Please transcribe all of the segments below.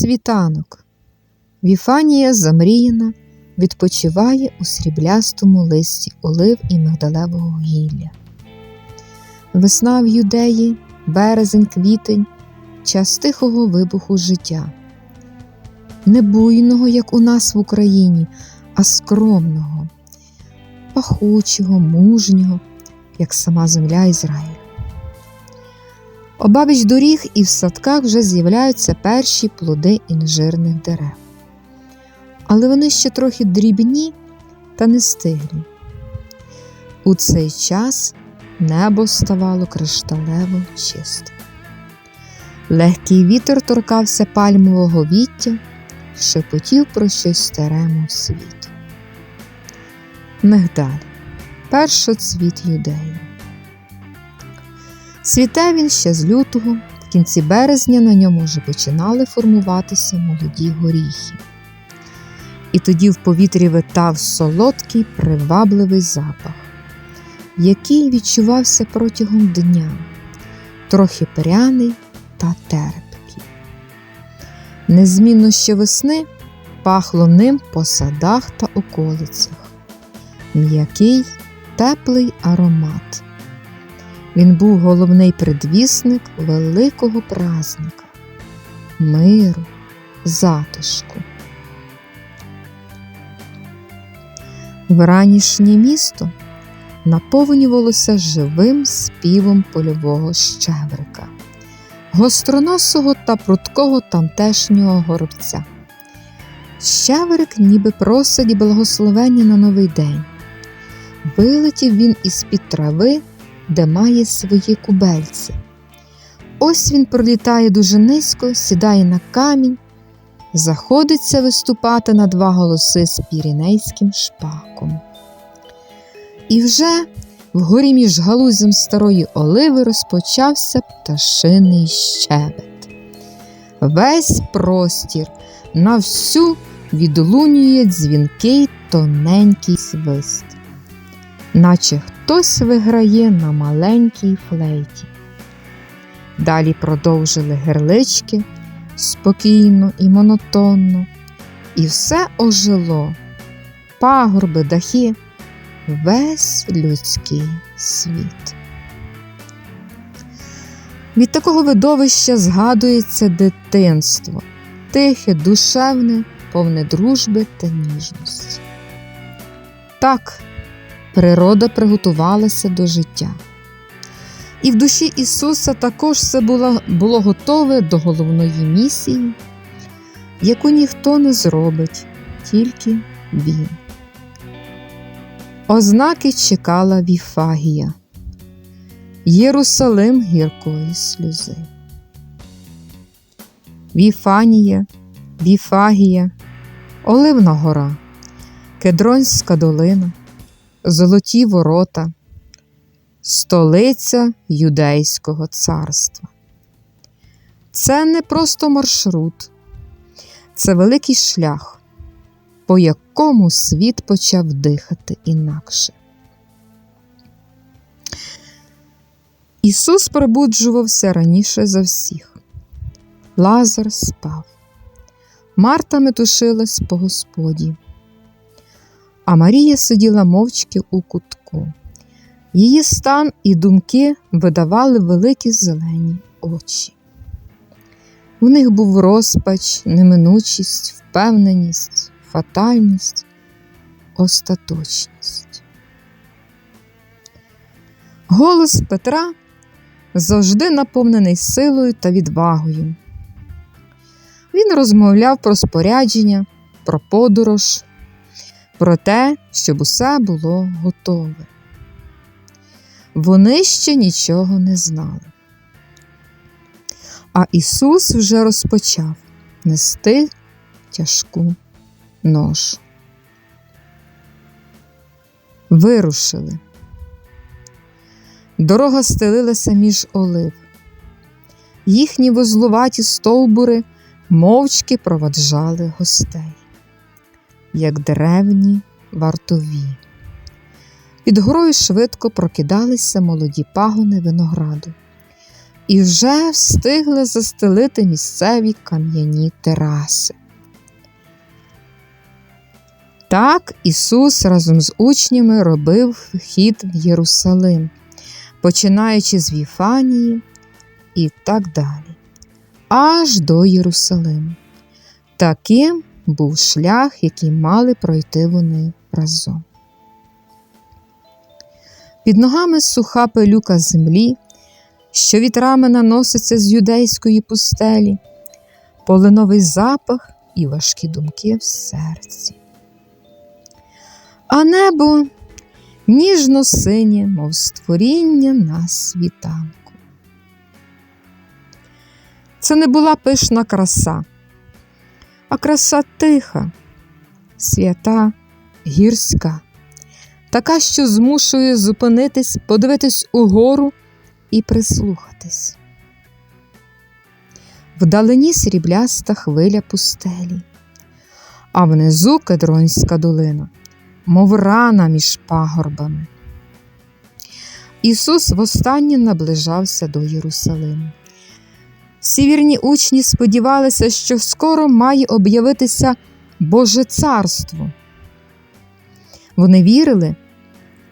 світанок. Віфанія замріяна, відпочиває у сріблястому листі олив і мигдалевого гілля. Весна в юдеї, березень, квітень, час тихого вибуху життя. Не буйного, як у нас в Україні, а скромного, пахучого, мужнього, як сама земля Ізраїль. Обабіч доріг і в садках вже з'являються перші плоди інжирних дерев. Але вони ще трохи дрібні та не стиглі. У цей час небо ставало кришталево чистим. Легкий вітер торкався пальмового віття, шепотів про щось старе, мов світ. Мигдаль першоцвіт юдеї. Світе він ще з лютого, в кінці березня на ньому вже починали формуватися молоді горіхи. І тоді в повітрі витав солодкий привабливий запах, який відчувався протягом дня, трохи пряний та терпкий. Незмінно ще весни пахло ним по садах та околицях. М'який, теплий аромат. Він був головний предвісник великого празника, миру, затишку. Вранішнє місто наповнювалося живим співом польового щебрика, гостроносого та пруткого тамтешнього горобця. Щебрик ніби просить благословення на новий день. Вилетів він із під трави, де має свої кубельці. Ось він пролітає дуже низько, сідає на камінь, заходиться виступати на два голоси з пірінейським шпаком. І вже вгорі між галузям старої оливи розпочався пташиний щебет. Весь простір на всю відлунює дзвінкий тоненький свист, наче хтось виграє на маленькій флейті. Далі продовжили герлички спокійно і монотонно, і все ожило, пагорби, дахи, весь людський світ. Від такого видовища згадується дитинство, тихе, душевне, повне дружби та ніжності. Так, природа приготувалася до життя. І в душі Ісуса також все було, було готове до головної місії, яку ніхто не зробить, тільки Він. Ознаки чекала Віфагія, Єрусалим гіркої сльози. Віфанія, Віфагія, Оливна гора, Кедронська долина, Золоті ворота, столиця Юдейського царства. Це не просто маршрут, це великий шлях, по якому світ почав дихати інакше. Ісус пробуджувався раніше за всіх. Лазар спав. Марта метушилась по господі, а Марія сиділа мовчки у кутку. Її стан і думки видавали великі зелені очі. В них був розпач, неминучість, впевненість, фатальність, остаточність. Голос Петра завжди наповнений силою та відвагою. Він розмовляв про спорядження, про подорож, про те, щоб усе було готове. Вони ще нічого не знали. А Ісус вже розпочав нести тяжку ношу. Вирушили. Дорога стелилася між олив. Їхні вузлуваті стовбури мовчки проваджали гостей, як древні вартові. Під горою швидко прокидалися молоді пагони винограду, і вже встигли застелити місцеві кам'яні тераси. Так Ісус разом з учнями робив вхід в Єрусалим, починаючи з Віфанії і так далі, аж до Єрусалиму. Таким був шлях, який мали пройти вони разом. Під ногами суха пилюка землі, що вітрами наноситься з юдейської пустелі, полиновий запах і важкі думки в серці. А небо ніжно синє, мов створіння на світанку. Це не була пишна краса, а краса тиха, свята, гірська, така, що змушує зупинитись, подивитись угору і прислухатись. Вдалині срібляста хвиля пустелі, а внизу кедронська долина, мов рана між пагорбами. Ісус востаннє наближався до Єрусалиму. Всі вірні учні сподівалися, що скоро має об'явитися Боже Царство. Вони вірили,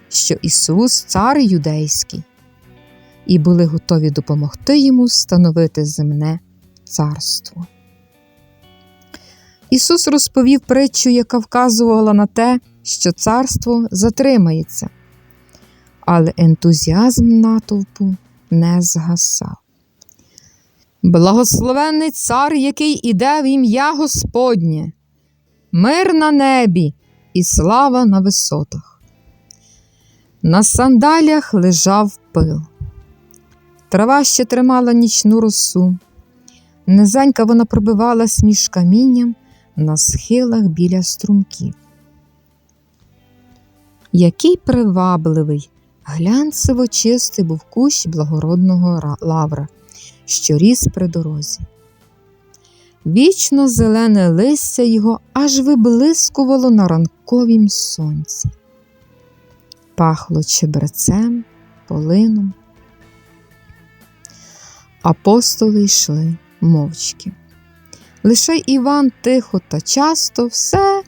що Ісус цар юдейський, і були готові допомогти йому встановити земне царство. Ісус розповів притчу, яка вказувала на те, що царство затримається, але ентузіазм натовпу не згасав. Благословенний цар, який іде в ім'я Господнє, мир на небі і слава на висотах. На сандалях лежав пил. Трава ще тримала нічну росу. Низенька вона пробивалась між камінням на схилах біля струмків. Який привабливий, глянцево чистий був кущ благородного лавра, що ріс при дорозі. Вічно зелене листя його аж виблискувало на ранковім сонці, пахло чебрецем, полином. Апостоли йшли мовчки. Лише Іван тихо та часто все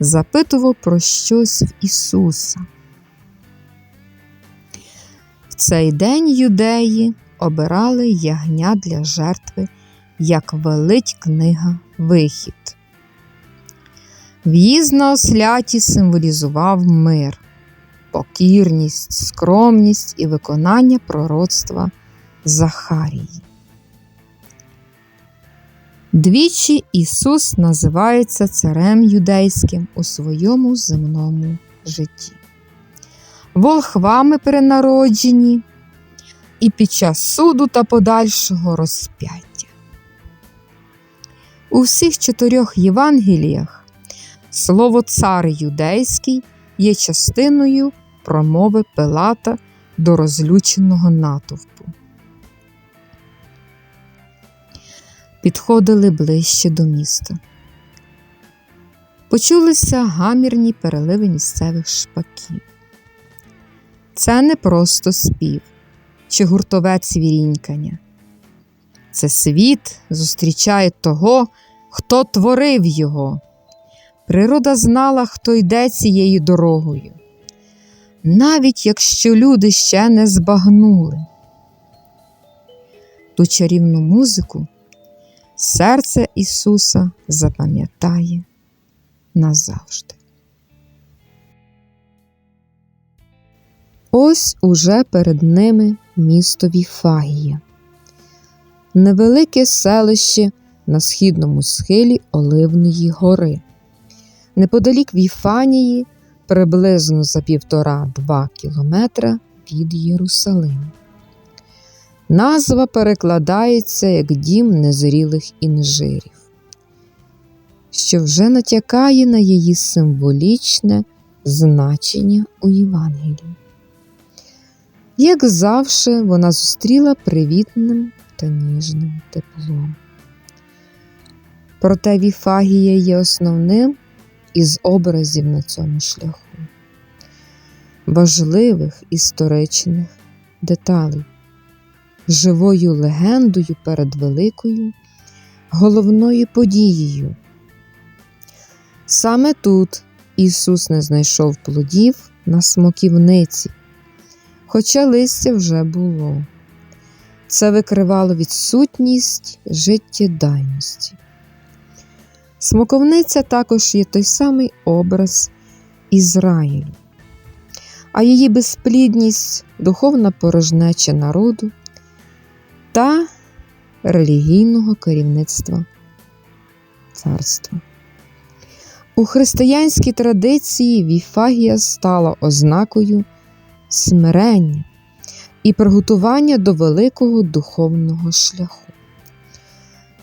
запитував про щось в Ісуса. В цей день юдеї обирали ягня для жертви, як велить книга Вихід. В'їзд на осляті символізував мир, покірність, скромність і виконання пророцтва Захарії. Двічі Ісус називається царем юдейським у своєму земному житті. Волхвами перенароджені і під час суду та подальшого розп'яття. У всіх чотирьох Євангеліях слово цар юдейський є частиною промови Пилата до розлюченого натовпу. Підходили ближче до міста. Почулися гамірні переливи місцевих шпаків. Це не просто спів чи гуртовець вірінькання. Це світ зустрічає того, хто творив його. Природа знала, хто йде цією дорогою, навіть якщо люди ще не збагнули. Ту чарівну музику серце Ісуса запам'ятає назавжди. Ось уже перед ними місто Віфагія, невелике селище на східному схилі Оливної гори. Неподалік Віфанії, приблизно за півтора-два кілометра від Єрусалиму. Назва перекладається як дім незрілих інжирів, що вже натякає на її символічне значення у Євангелії. Як завше, вона зустріла привітним та ніжним теплом. Проте Віфагія є основним із образів на цьому шляху, важливих історичних деталей живою легендою перед великою головною подією. Саме тут Ісус не знайшов плодів на смоківниці, хоча листя вже було. Це викривало відсутність життєдайності. Смоковниця також є той самий образ Ізраїлю, а її безплідність духовна порожнеча народу та релігійного керівництва царства. У християнській традиції Віфагія стала ознакою смирення і приготування до великого духовного шляху.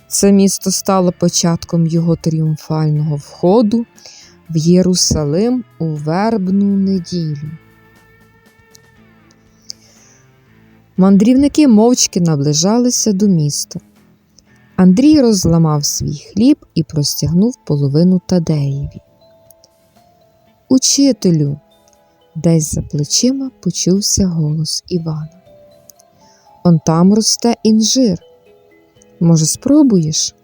Це місто стало початком його тріумфального входу в Єрусалим у вербну неділю. Мандрівники мовчки наближалися до міста. Андрій розламав свій хліб і простягнув половину Тадеєві. Учителю, десь за плечима почувся голос Івана. Он там росте інжир. Може, спробуєш?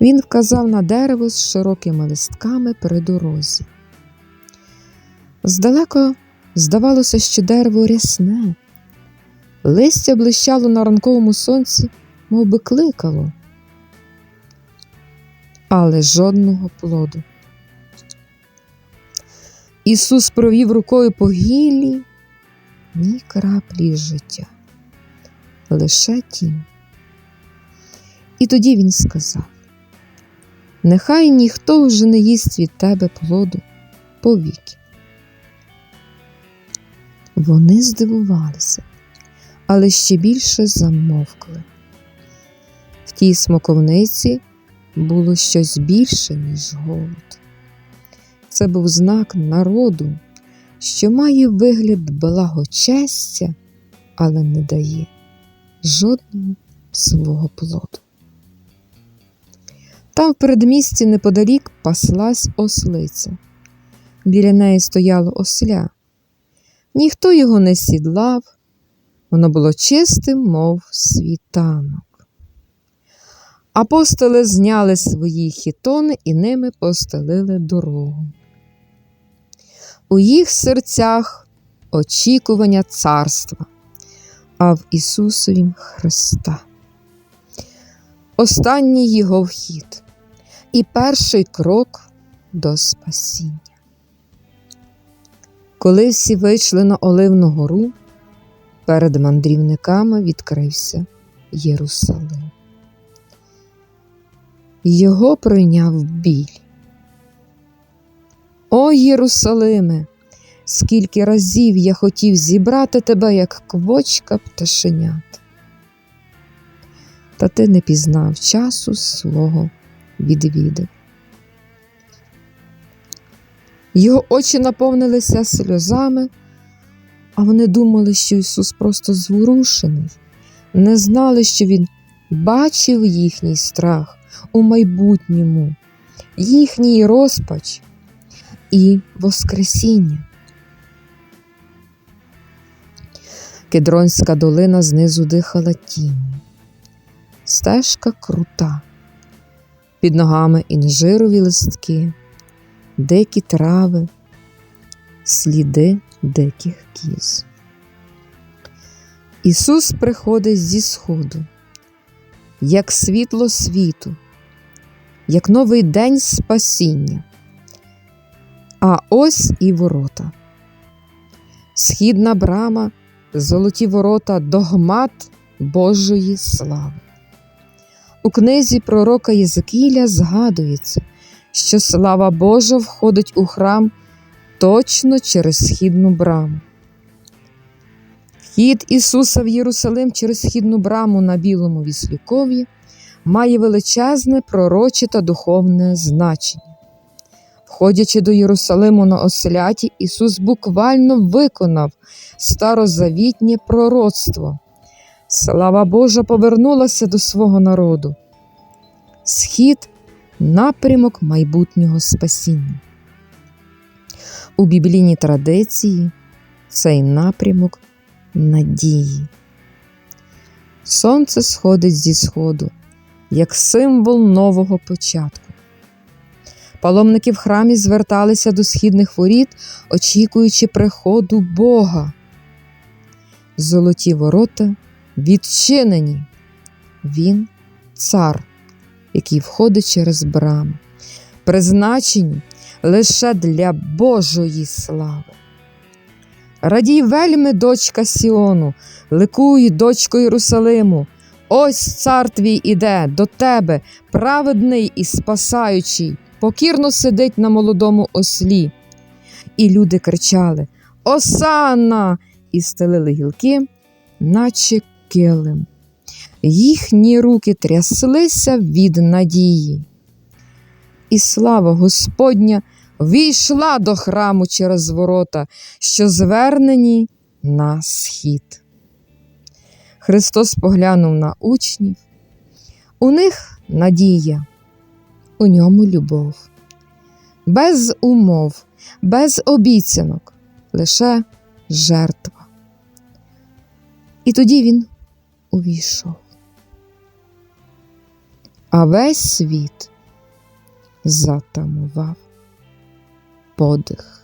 Він вказав на дерево з широкими листками при дорозі. Здалеко здавалося, що дерево рясне, листя блищало на ранковому сонці, мов би кликало, але жодного плоду. Ісус провів рукою по гіллі ні краплі життя, лише тінь. І тоді він сказав: Нехай ніхто вже не їсть від тебе плоду повіки. Вони здивувалися, але ще більше замовкли. В тій смоковниці було щось більше, ніж голод. Це був знак народу, що має вигляд благочестя, але не дає жодного свого плоду. Там в передмісті неподалік паслась ослиця. Біля неї стояло осля. Ніхто його не сідлав, воно було чистим, мов світанок. Апостоли зняли свої хітони і ними постелили дорогу. У їх серцях очікування царства, а в Ісусовім Христа. Останній його вхід і перший крок до спасіння. Коли всі вийшли на Оливну гору, перед мандрівниками відкрився Єрусалим. Його прийняв біль. О Єрусалиме, скільки разів я хотів зібрати тебе, як квочка пташенят. Та ти не пізнав часу свого відвіди. Його очі наповнилися сльозами, а вони думали, що Ісус просто зворушений, не знали, що Він бачив їхній страх у майбутньому, їхній розпач і Воскресіння. Кедронська долина знизу дихала тінню. Стежка крута, під ногами інжирові листки, дикі трави, сліди диких кіз. Ісус приходить зі сходу, як світло світу, як новий день спасіння. А ось і ворота. Східна брама, золоті ворота, догмат Божої слави. У книзі пророка Єзекіля згадується, що слава Божа входить у храм точно через східну браму. Вхід Ісуса в Єрусалим через східну браму на білому віслюкові має величезне пророче та духовне значення. Входячи до Єрусалиму на осляті, Ісус буквально виконав старозавітнє пророцтво. Слава Божа повернулася до свого народу. Схід напрямок майбутнього спасіння. У біблійній традиції цей напрямок надії. Сонце сходить зі сходу, як символ нового початку. Паломники в храмі зверталися до східних воріт, очікуючи приходу Бога. Золоті ворота відчинені. Він цар, який входить через браму, призначені лише для Божої слави. Радій вельми, дочка Сіону, ликуй, дочко Єрусалиму. Ось цар твій іде до тебе, праведний і спасаючий, покірно сидить на молодому ослі. І люди кричали Осанна! і стелили гілки, наче килим. Їхні руки тряслися від надії. І слава Господня війшла до храму через ворота, що звернені на схід. Христос поглянув на учнів. У них надія, у ньому любов, без умов, без обіцянок, лише жертва. І тоді він увійшов. А весь світ затамував подих.